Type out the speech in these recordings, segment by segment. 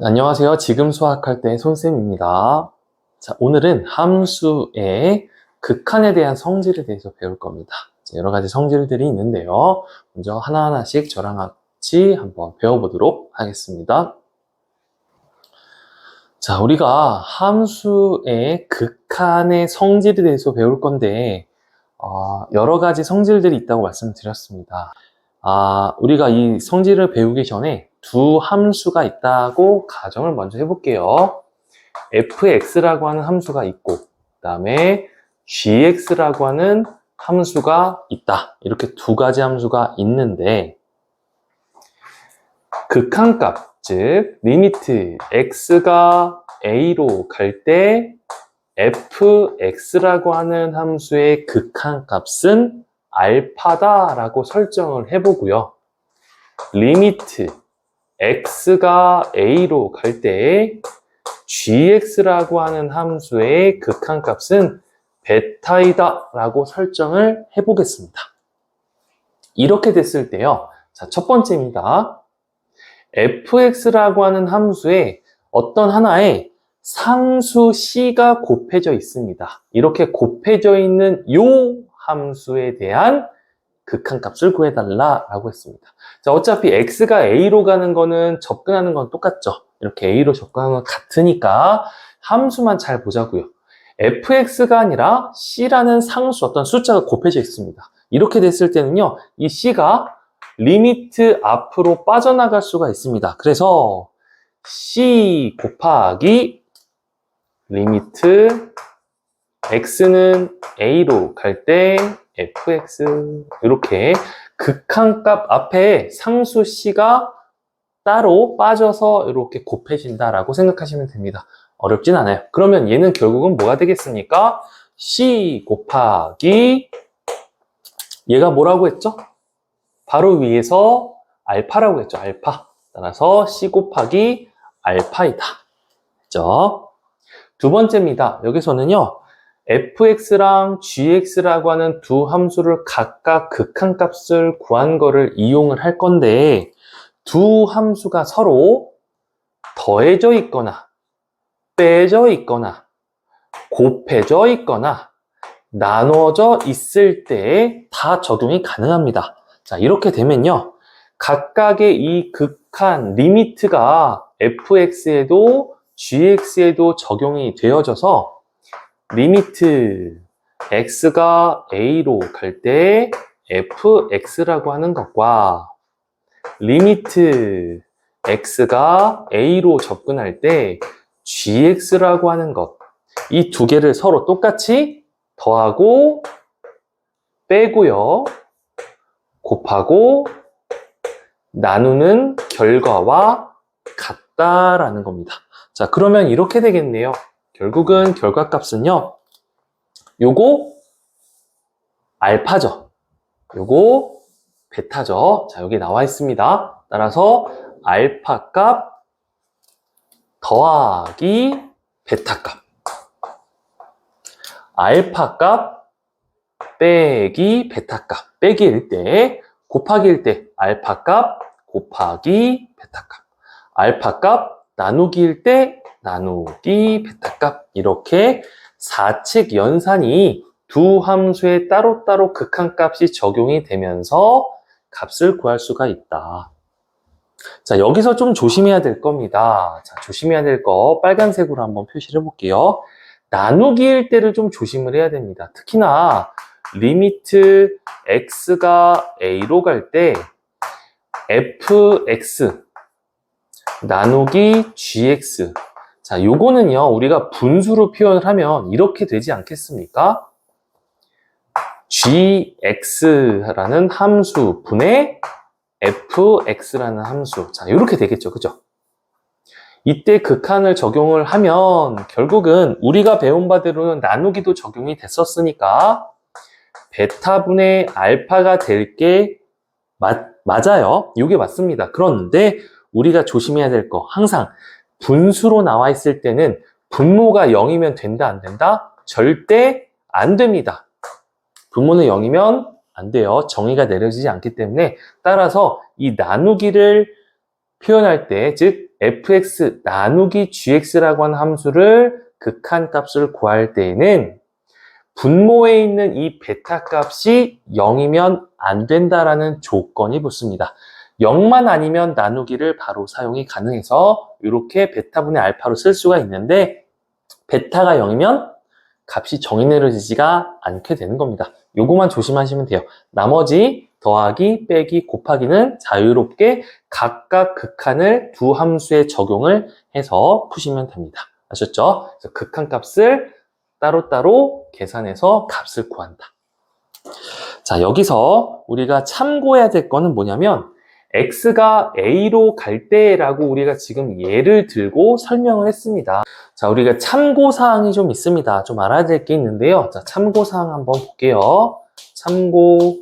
안녕하세요. 지금 수학할 때 손쌤입니다. 자, 오늘은 함수의 극한에 대한 성질에 대해서 배울 겁니다. 자, 여러 가지 성질들이 있는데요. 먼저 하나하나씩 저랑 같이 한번 배워보도록 하겠습니다. 자, 우리가 함수의 극한의 성질에 대해서 배울 건데, 어, 여러 가지 성질들이 있다고 말씀드렸습니다. 아, 우리가 이 성질을 배우기 전에 두 함수가 있다고 가정을 먼저 해볼게요. fx라고 하는 함수가 있고, 그 다음에 gx라고 하는 함수가 있다. 이렇게 두 가지 함수가 있는데, 극한값, 즉, 리미트 x가 a로 갈 때 fx라고 하는 함수의 극한값은 알파다라고 설정을 해보고요. 리미트 x가 a로 갈 때 gx라고 하는 함수의 극한값은 베타이다 라고 설정을 해보겠습니다. 이렇게 됐을 때요. 자, 첫 번째입니다. fx라고 하는 함수에 어떤 하나의 상수 c가 곱해져 있습니다. 이렇게 곱해져 있는 요 함수에 대한 극한값을 구해달라라고 했습니다. 자, 어차피 x가 a로 가는 거는 접근하는 건 똑같죠. 이렇게 a로 접근하는 건 같으니까 함수만 잘 보자고요. fx가 아니라 c라는 상수 어떤 숫자가 곱해져 있습니다. 이렇게 됐을 때는요, 이 c가 리미트 앞으로 빠져나갈 수가 있습니다. 그래서 c 곱하기 리미트 x는 a로 갈 때 fx 이렇게 극한값 앞에 상수 c가 따로 빠져서 이렇게 곱해진다라고 생각하시면 됩니다. 어렵진 않아요. 그러면 얘는 결국은 뭐가 되겠습니까? c 곱하기 얘가 뭐라고 했죠? 바로 위에서 알파라고 했죠. 알파. 따라서 c 곱하기 알파이다. 그죠? 두 번째입니다. 여기서는요. Fx랑 gx라고 하는 두 함수를 각각 극한값을 구한 거를 이용을 할 건데 두 함수가 서로 더해져 있거나 빼져 있거나 곱해져 있거나 나눠져 있을 때 다 적용이 가능합니다. 자, 이렇게 되면요. 각각의 이 극한 리미트가 fx에도 gx에도 적용이 되어져서 리미트 x가 a로 갈 때 fx라고 하는 것과 리미트 x가 a로 접근할 때 gx라고 하는 것 이 두 개를 서로 똑같이 더하고 빼고요 곱하고 나누는 결과와 같다라는 겁니다. 자 그러면 이렇게 되겠네요. 결국은 결과값은요. 요거 알파죠. 요거 베타죠. 자, 여기 나와 있습니다. 따라서 알파 값 더하기 베타 값. 알파 값 빼기 베타 값. 빼기일 때 곱하기일 때 알파 값 곱하기 베타 값. 알파 값 나누기일 때 나누기 베타값 이렇게 4측 연산이 두 함수에 따로따로 극한값이 적용이 되면서 값을 구할 수가 있다. 자, 여기서 좀 조심해야 될 겁니다. 자, 조심해야 될 거 빨간색으로 한번 표시를 해볼게요. 나누기일 때를 좀 조심을 해야 됩니다. 특히나 리미트 x가 a로 갈 때 fx 나누기 gx 자, 요거는요, 우리가 분수로 표현을 하면 이렇게 되지 않겠습니까? gx라는 함수 분의 fx라는 함수. 자, 이렇게 되겠죠. 그죠? 이때 극한을 적용을 하면 결국은 우리가 배운 바대로는 나누기도 적용이 됐었으니까 베타분의 알파가 될 게 맞아요. 이게 맞습니다. 그런데 우리가 조심해야 될 거 항상 분수로 나와 있을 때는 분모가 0이면 된다 안 된다? 절대 안 됩니다. 분모는 0이면 안 돼요. 정의가 내려지지 않기 때문에 따라서 이 나누기를 표현할 때, 즉 fx 나누기 gx라고 하는 함수를 극한값을 구할 때에는 분모에 있는 이 베타 값이 0이면 안 된다라는 조건이 붙습니다. 0만 아니면 나누기를 바로 사용이 가능해서 이렇게 베타분의 알파로 쓸 수가 있는데 베타가 0이면 값이 정의 내려지지가 않게 되는 겁니다. 요거만 조심하시면 돼요. 나머지 더하기, 빼기, 곱하기는 자유롭게 각각 극한을 두 함수에 적용을 해서 푸시면 됩니다. 아셨죠? 그래서 극한 값을 따로따로 계산해서 값을 구한다. 자, 여기서 우리가 참고해야 될 거는 뭐냐면 x가 a로 갈 때라고 우리가 지금 예를 들고 설명을 했습니다. 자, 우리가 참고사항이 좀 있습니다. 좀 알아야 될 게 있는데요. 자, 참고사항 한번 볼게요. 참고.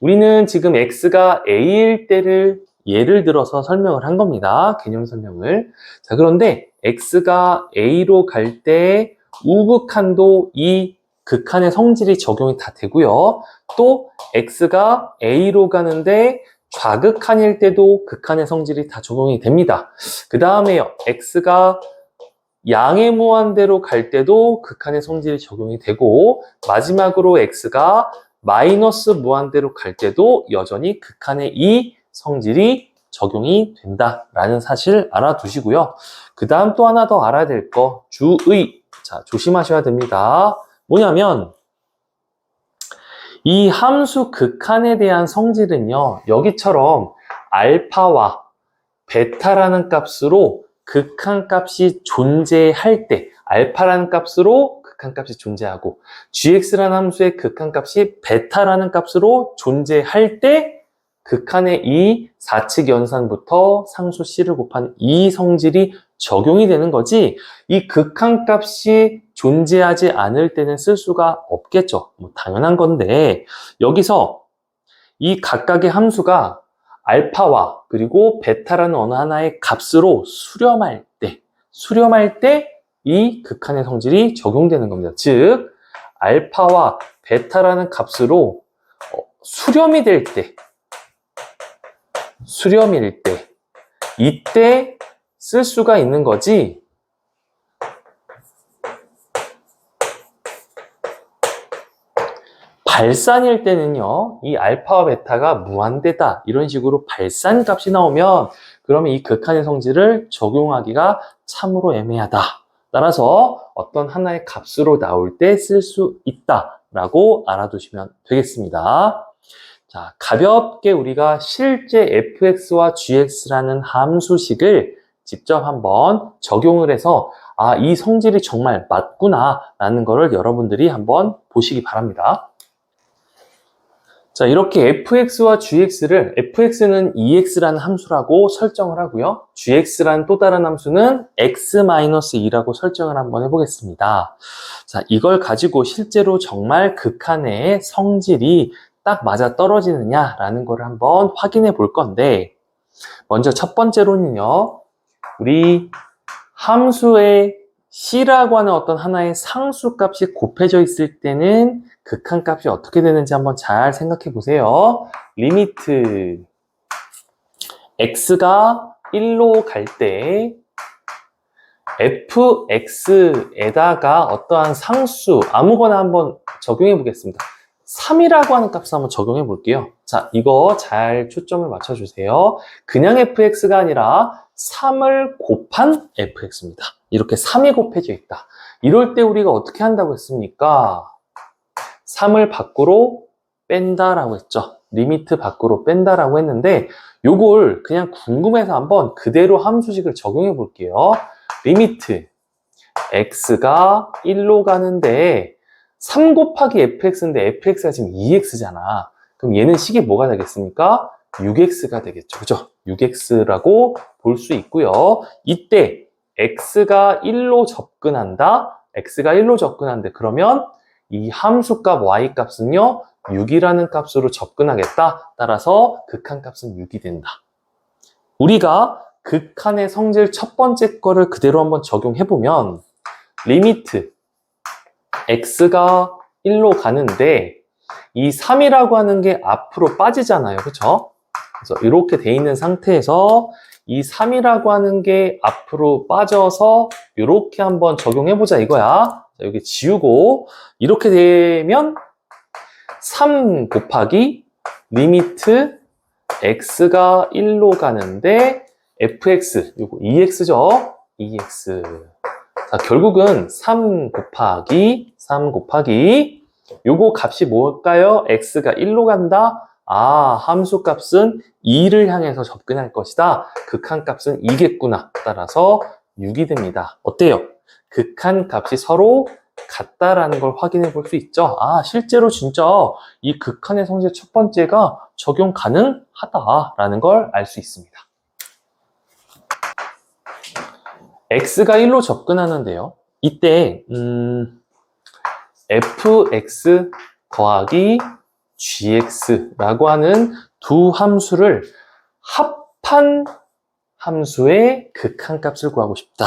우리는 지금 x가 a일 때를 예를 들어서 설명을 한 겁니다. 개념 설명을. 자, 그런데 x가 a로 갈 때 우극한도 이 극한의 성질이 적용이 다 되고요. 또 x가 a로 가는데 좌극한일 때도 극한의 성질이 다 적용이 됩니다. 그 다음에요. x가 양의 무한대로 갈 때도 극한의 성질이 적용이 되고 마지막으로 x가 마이너스 무한대로 갈 때도 여전히 극한의 이 성질이 적용이 된다라는 사실 알아두시고요. 그 다음 또 하나 더 알아야 될 거 주의 자 조심하셔야 됩니다. 뭐냐면 이 함수 극한에 대한 성질은요 여기처럼 알파와 베타라는 값으로 극한 값이 존재할 때 알파라는 값으로 극한 값이 존재하고 gx라는 함수의 극한 값이 베타라는 값으로 존재할 때 극한의 이 4측 연산부터 상수 c를 곱한 이 성질이 적용이 되는 거지 이 극한 값이 존재하지 않을 때는 쓸 수가 없겠죠. 뭐 당연한 건데 여기서 이 각각의 함수가 알파와 그리고 베타라는 어느 하나의 값으로 수렴할 때 수렴할 때 이 극한의 성질이 적용되는 겁니다. 즉 알파와 베타라는 값으로 어, 수렴이 될때 수렴일 때 이때 쓸 수가 있는 거지 발산일 때는요, 이 알파와 베타가 무한대다. 이런 식으로 발산 값이 나오면, 그러면 이 극한의 성질을 적용하기가 참으로 애매하다. 따라서 어떤 하나의 값으로 나올 때 쓸 수 있다. 라고 알아두시면 되겠습니다. 자, 가볍게 우리가 실제 fx와 gx라는 함수식을 직접 한번 적용을 해서 아, 이 성질이 정말 맞구나 라는 거를 여러분들이 한번 보시기 바랍니다. 자, 이렇게 fx와 gx를 fx는 ex라는 함수라고 설정을 하고요. gx라는 또 다른 함수는 x-2라고 설정을 한번 해보겠습니다. 자, 이걸 가지고 실제로 정말 극한의 성질이 딱 맞아 떨어지느냐라는 걸 한번 확인해 볼 건데 먼저 첫 번째로는요. 우리 함수의 c라고 하는 어떤 하나의 상수값이 곱해져 있을 때는 극한값이 어떻게 되는지 한번 잘 생각해 보세요. 리미트 x가 1로 갈 때 fx에다가 어떠한 상수 아무거나 한번 적용해 보겠습니다. 3이라고 하는 값을 한번 적용해 볼게요. 자, 이거 잘 초점을 맞춰 주세요. 그냥 fx가 아니라 3을 곱한 fx입니다. 이렇게 3이 곱해져 있다. 이럴 때 우리가 어떻게 한다고 했습니까? 3을 밖으로 뺀다라고 했죠. 리미트 밖으로 뺀다라고 했는데 요걸 그냥 궁금해서 한번 그대로 함수식을 적용해 볼게요. 리미트 x가 1로 가는데 3 곱하기 fx인데 fx가 지금 2x잖아. 그럼 얘는 식이 뭐가 되겠습니까? 6x가 되겠죠. 그죠? 6x라고 볼 수 있고요. 이때 x가 1로 접근한다. x가 1로 접근한데 그러면 이 함수값 y 값은요 6이라는 값으로 접근하겠다. 따라서 극한 값은 6이 된다. 우리가 극한의 성질 첫 번째 거를 그대로 한번 적용해 보면 리미트 x가 1로 가는데 이 3이라고 하는 게 앞으로 빠지잖아요. 그렇죠? 그래서 이렇게 돼 있는 상태에서 이 3이라고 하는 게 앞으로 빠져서 이렇게 한번 적용해 보자 이거야. 자, 여기 지우고 이렇게 되면 3 곱하기 리미트 x가 1로 가는데 fx, 요거 2x죠? 2x. 자, 결국은 3 곱하기 3 곱하기 요거 값이 뭘까요? x가 1로 간다? 아, 함수 값은 2를 향해서 접근할 것이다. 극한 값은 2겠구나. 따라서 6이 됩니다. 어때요? 극한 값이 서로 같다라는 걸 확인해 볼 수 있죠. 아, 실제로 진짜 이 극한의 성질 첫 번째가 적용 가능하다라는 걸 알 수 있습니다. X가 1로 접근하는데요. 이때 음, fx 더하기 gx라고 하는 두 함수를 합한 함수의 극한값을 구하고 싶다.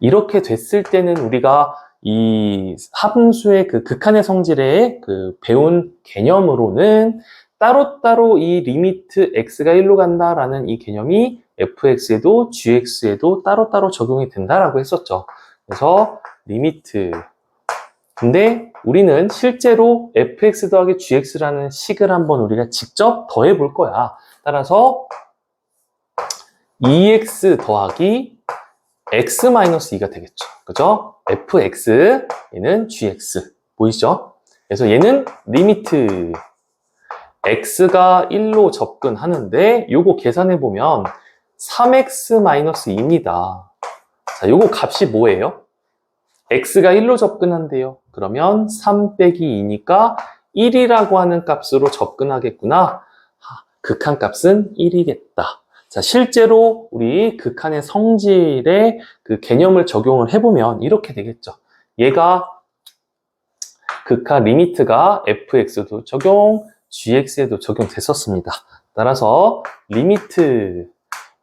이렇게 됐을 때는 우리가 이 함수의 그 극한의 성질의 그 배운 개념으로는 따로따로 이 리미트 x가 1로 간다라는 이 개념이 fx에도 gx에도 따로따로 적용이 된다라고 했었죠. 그래서 리미트 근데 우리는 실제로 fx 더하기 gx라는 식을 한번 우리가 직접 더해 볼 거야. 따라서 2x 더하기 x-2가 되겠죠. 그죠? fx, 얘는 gx. 보이시죠? 그래서 얘는 리미트 x가 1로 접근하는데 요거 계산해 보면 3x-2입니다. 자, 요거 값이 뭐예요? x가 1로 접근한대요. 그러면 3 빼기 2니까 1이라고 하는 값으로 접근하겠구나. 극한 값은 1이겠다. 자, 실제로 우리 극한의 성질의 그 개념을 적용을 해보면 이렇게 되겠죠. 얘가 극한 리미트가 fx도 적용, gx에도 적용됐었습니다. 따라서 리미트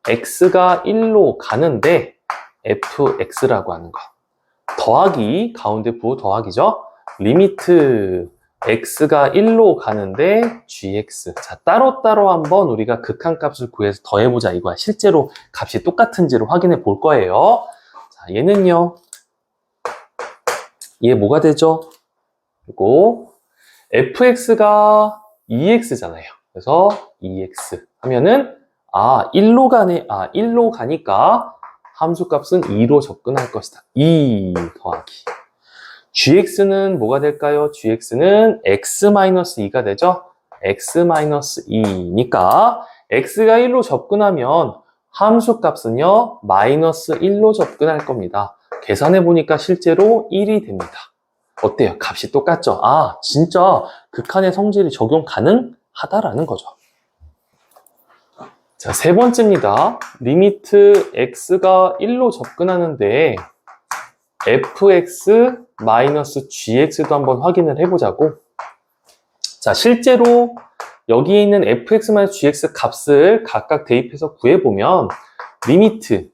x가 1로 가는데 fx라고 하는 거. 더하기, 가운데 부 더하기죠. 리미트 x가 1로 가는데 gx. 자, 따로따로 한번 우리가 극한 값을 구해서 더해보자 이거야. 실제로 값이 똑같은지를 확인해 볼 거예요. 자, 얘는요. 얘 뭐가 되죠? 그리고 fx가 2x잖아요. 그래서 2x 하면은 아, 1로 가네. 아, 1로 가니까 함수 값은 2로 접근할 것이다. 2 더하기. gx는 뭐가 될까요? gx는 x-2가 되죠? x-2니까 x가 1로 접근하면 함수 값은요, 마이너스 1로 접근할 겁니다. 계산해 보니까 실제로 1이 됩니다. 어때요? 값이 똑같죠? 아, 진짜 극한의 성질이 적용 가능하다라는 거죠. 자, 세 번째입니다. 리미트 x가 1로 접근하는데 fx-gx도 한번 확인을 해보자고. 자, 실제로 여기 있는 fx-gx 값을 각각 대입해서 구해보면 리미트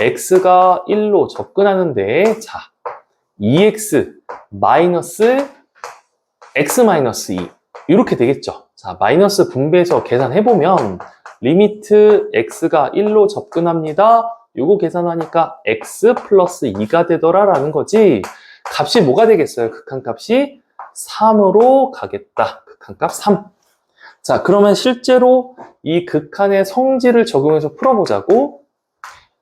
x가 1로 접근하는데 자, 2x 마이너스 x 마이너스 2 이렇게 되겠죠. 자, 마이너스 분배해서 계산해보면 리미트 x가 1로 접근합니다. 요거 계산하니까 x 플러스 2가 되더라라는 거지. 값이 뭐가 되겠어요? 극한값이 3으로 가겠다. 극한값 3. 자, 그러면 실제로 이 극한의 성질을 적용해서 풀어보자고.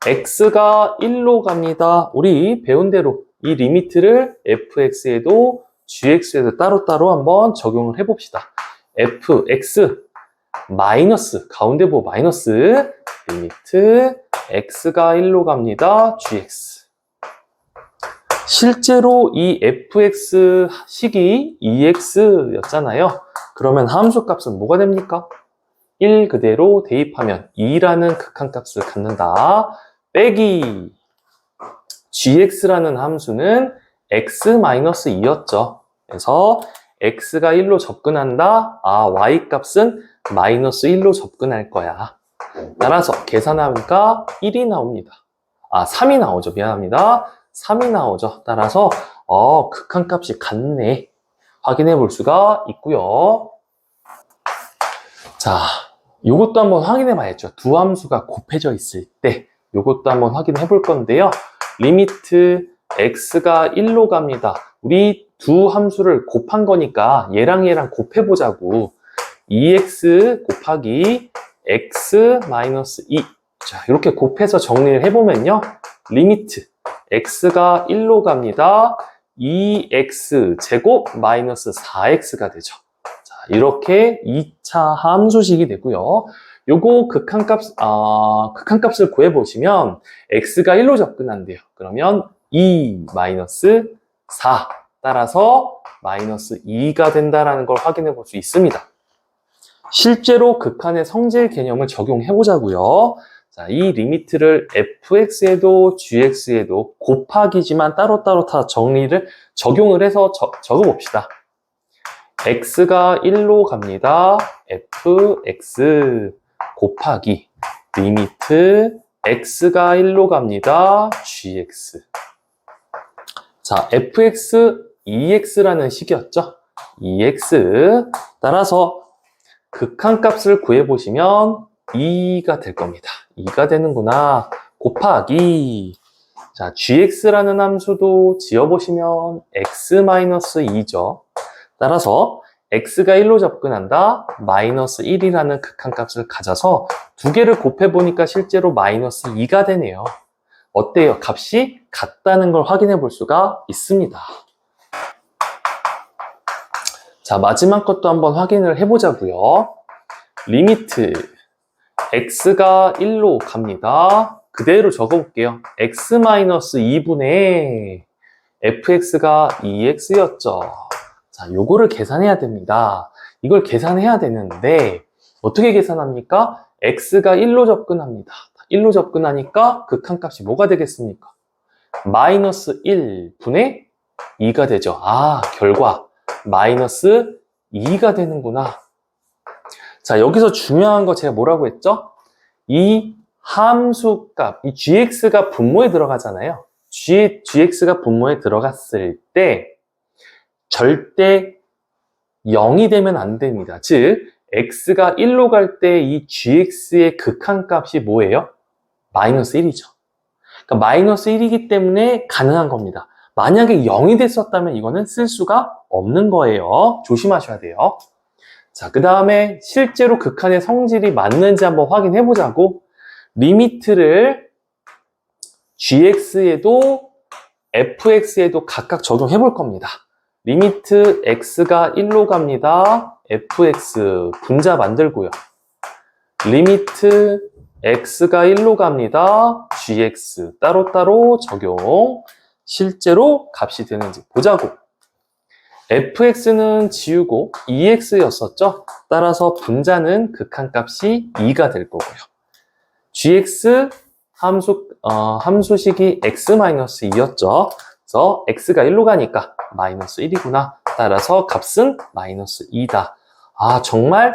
x가 1로 갑니다. 우리 배운 대로 이 리미트를 fx에도 gx에도 따로따로 한번 적용을 해봅시다. fx 마이너스 가운데 보 마이너스 리미트 x가 1로 갑니다. gx 실제로 이 fx 식이 2x였잖아요. 그러면 함수 값은 뭐가 됩니까? 1 그대로 대입하면 2라는 극한값을 갖는다. 빼기 gx라는 함수는 x-2였죠. 그래서 x가 1로 접근한다. 아, y 값은 마이너스 1로 접근할 거야. 따라서 계산하니까 1이 나옵니다. 아, 3이 나오죠. 미안합니다. 3이 나오죠. 따라서 어, 극한값이 같네. 확인해 볼 수가 있고요. 자, 이것도 한번 확인해 봐야죠. 두 함수가 곱해져 있을 때 이것도 한번 확인해 볼 건데요. 리미트 x가 1로 갑니다. 우리 두 함수를 곱한 거니까 얘랑 얘랑 곱해 보자고. 2x 곱하기 x 마이너스 2. 자, 이렇게 곱해서 정리를 해보면요. 리미트 x가 1로 갑니다. 2x 제곱 마이너스 4x가 되죠. 자, 이렇게 2차 함수식이 되고요. 요거 극한값, 아, 극한값을 구해보시면 x가 1로 접근한대요. 그러면 2 마이너스 4 따라서 마이너스 2가 된다라는 걸 확인해 볼 수 있습니다. 실제로 극한의 성질 개념을 적용해 보자고요. 자, 이 리미트를 fx에도 gx에도 곱하기지만 따로따로 다 정리를 적용을 해서 적, 적어봅시다. x가 1로 갑니다. fx 곱하기 리미트 x가 1로 갑니다. gx 자, fx 2x라는 식이었죠? 2x 따라서 극한값을 구해보시면 2가 될 겁니다. 2가 되는구나. 곱하기 자, gx라는 함수도 지어보시면 x-2죠. 따라서 x가 1로 접근한다. 마이너스 1이라는 극한값을 가져서 두 개를 곱해보니까 실제로 마이너스 2가 되네요. 어때요? 값이 같다는 걸 확인해 볼 수가 있습니다. 자, 마지막 것도 한번 확인을 해보자고요. 리미트 x가 1로 갑니다. 그대로 적어볼게요. x-2분의 fx가 2x였죠. 자, 요거를 계산해야 됩니다. 이걸 계산해야 되는데 어떻게 계산합니까? x가 1로 접근합니다. 1로 접근하니까 극한값이 뭐가 되겠습니까? 마이너스 1분의 2가 되죠. 아, 결과 마이너스 2가 되는구나. 자, 여기서 중요한 거 제가 뭐라고 했죠? 이 함수값, 이 gx가 분모에 들어가잖아요. g, gx가 분모에 들어갔을 때 절대 0이 되면 안 됩니다. 즉, x가 1로 갈 때 이 gx의 극한값이 뭐예요? 마이너스 1이죠. 그러니까 마이너스 1이기 때문에 가능한 겁니다. 만약에 0이 됐었다면 이거는 쓸 수가 없는 거예요. 조심하셔야 돼요. 자, 그 다음에 실제로 극한의 성질이 맞는지 한번 확인해 보자고 리미트를 gx에도 fx에도 각각 적용해 볼 겁니다. 리미트 x가 1로 갑니다. fx 분자 만들고요. 리미트 x가 1로 갑니다. gx 따로따로 적용. 실제로 값이 되는지 보자고. fx는 지우고 2x였었죠? 따라서 분자는 극한값이 2가 될 거고요. gx 함수, 어, 함수식이 x-2였죠? 그래서 x가 1로 가니까 마이너스 1이구나. 따라서 값은 마이너스 2다. 아, 정말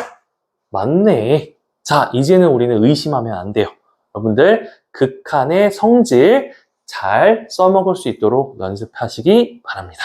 맞네. 자, 이제는 우리는 의심하면 안 돼요. 여러분들, 극한의 성질 잘 써먹을 수 있도록 연습하시기 바랍니다.